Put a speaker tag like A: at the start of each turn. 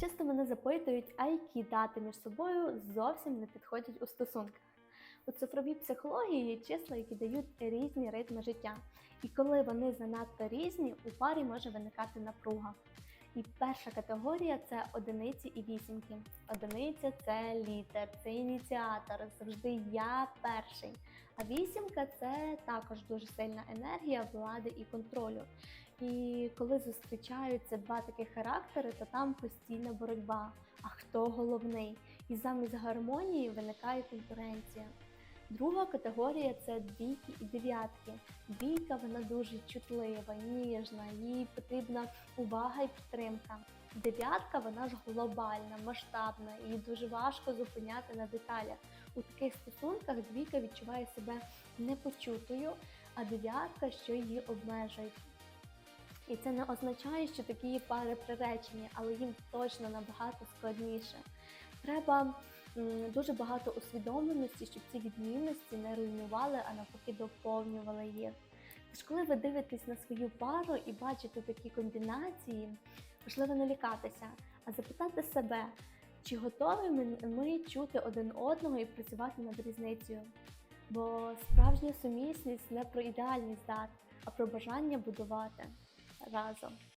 A: Часто мене запитують, а які дати між собою зовсім не підходять у стосунках. У цифровій психології є числа, які дають різні ритми життя. І коли вони занадто різні, у парі може виникати напруга. І перша категорія це одиниці і вісімки. Одиниця це лідер, це ініціатор, завжди я перший. А вісімка це також дуже сильна енергія влади і контролю. І коли зустрічаються два таких характери, то там постійна боротьба. А хто головний? І замість гармонії виникає конкуренція. Друга категорія це двійки і дев'ятки. Двійка вона дуже чутлива, ніжна, їй потрібна увага і підтримка. Дев'ятка вона ж глобальна, масштабна, її дуже важко зупиняти на деталях. У таких стосунках двійка відчуває себе непочутою, а дев'ятка, що її обмежують. І це не означає, що такі пари приречені, але їм точно набагато складніше. Треба дуже багато усвідомленості, щоб ці відмінності не руйнували, а навпаки доповнювали їх. Тож, коли ви дивитесь на свою пару і бачите такі комбінації, важливо не лякатися, а запитати себе, чи готові ми, ми чути один одного і працювати над різницею. Бо справжня сумісність не про ідеальність дат, а про бажання будувати разом.